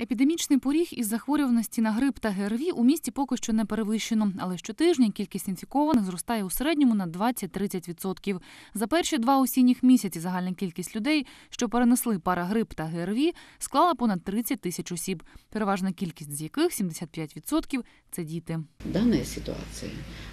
Епідемічний поріг із захворюваності на грип та ГРВІ у місті поки що не перевищено, але щотижня кількість інфікованих зростає у середньому на 20-30%. За перші два осінніх місяці загальна кількість людей, що перенесли парагрип та ГРВІ, склала понад 30 тисяч осіб, переважна кількість з яких 75% – це діти. Данная ситуация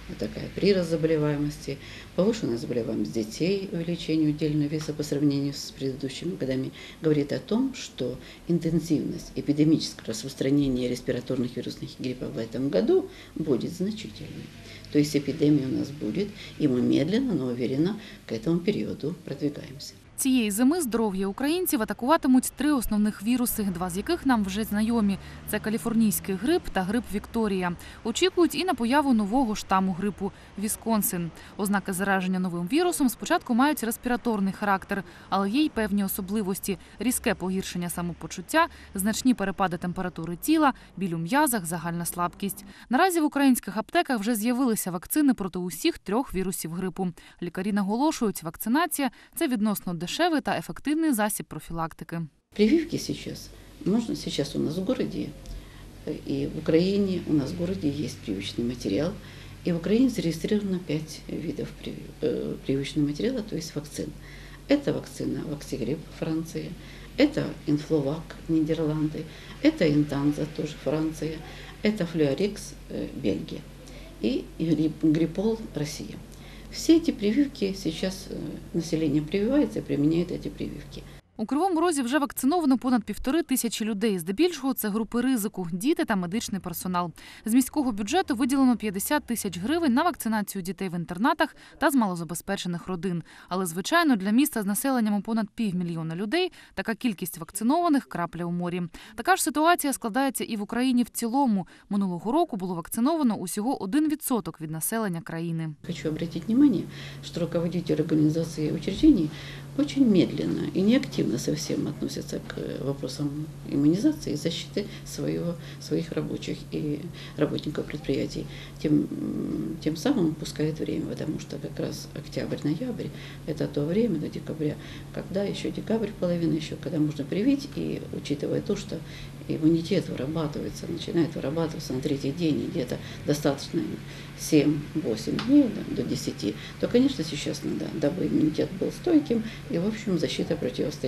вот такая прирост заболеваемости, повышенная заболеваемость детей, увеличение удельного веса по сравнению с предыдущими годами, говорит о том, что интенсивность эпидемического распространения респираторных вирусных гриппов в этом году будет значительной. То есть эпидемия у нас будет, и мы медленно, но уверенно к этому периоду продвигаемся. Цієї зими здоров'я українців атакуватимуть три основних віруси, два з яких нам вже знайомі: це каліфорнійський грип та грип Вікторія. Очікують і на появу нового штаму грипу Вісконсин. Ознаки зараження новим вірусом спочатку мають респіраторний характер, але є й певні особливості: різке погіршення самопочуття, значні перепади температури тіла, біль у м'язах, загальна слабкість. Наразі в українських аптеках вже з'явилися вакцини проти усіх трьох вірусів грипу. Лікарі наголошують, вакцинація це відносно дешевий та ефективний засіб профілактики. Прививки сейчас, можно сейчас у нас в городе э, и в Украине, у нас в городе есть прививочный материал, и в Украине зарегистрировано 5 видов привив- э, прививочного материала, то есть вакцин. Это вакцина Ваксигрип Франция, это Инфлувак Нидерланды, это Интанза тоже Франция, это Флюорикс э, Бельгия и Грип- Гриппол Россия. Все эти прививки сейчас э, население прививается и применяет эти прививки. У Кривому Розі вже вакциновано понад півтори тисячі людей. Здебільшого це групи ризику, діти та медичний персонал. З міського бюджету виділено 50 тисяч гривень на вакцинацію дітей в інтернатах та з малозабезпечених родин. Але звичайно, для міста з населенням понад півмільйона людей така кількість вакцинованих крапля у морі. Така ж ситуація складається і в Україні в цілому. Минулого року було вакциновано усього 1% від населення країни. Хочу обратить внимание, что руководители организации учреждений очень медленно и неактивно совсем относятся к э, вопросам иммунизации и защиты своего, своих рабочих и работников предприятий. Тем, тем самым упускает время, потому что как раз октябрь-ноябрь – это то время до декабря, когда еще декабрь половина еще, когда можно привить, и учитывая то, что иммунитет вырабатывается, начинает вырабатываться на третий день, где-то достаточно 7-8 дней да, до 10, то, конечно, сейчас надо, дабы иммунитет был стойким, и, в общем, защита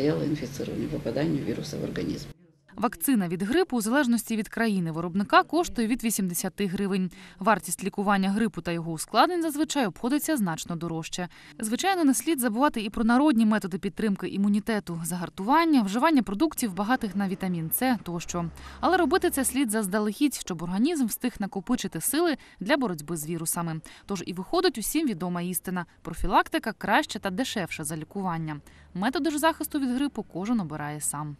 противостояла инфицированию, попаданию вируса в организм. Вакцина від грипу у залежності від країни виробника коштує від 80 гривень. Вартість лікування грипу та його ускладнень зазвичай обходиться значно дорожче. Звичайно, не слід забувати і про народні методи підтримки імунітету, загартування, вживання продуктів, багатих на вітамін С тощо. Але робити це слід заздалегідь, щоб організм встиг накопичити сили для боротьби з вірусами. Тож і виходить усім відома істина: профілактика краще та дешевше за лікування. Методи ж захисту від грипу кожен обирає сам.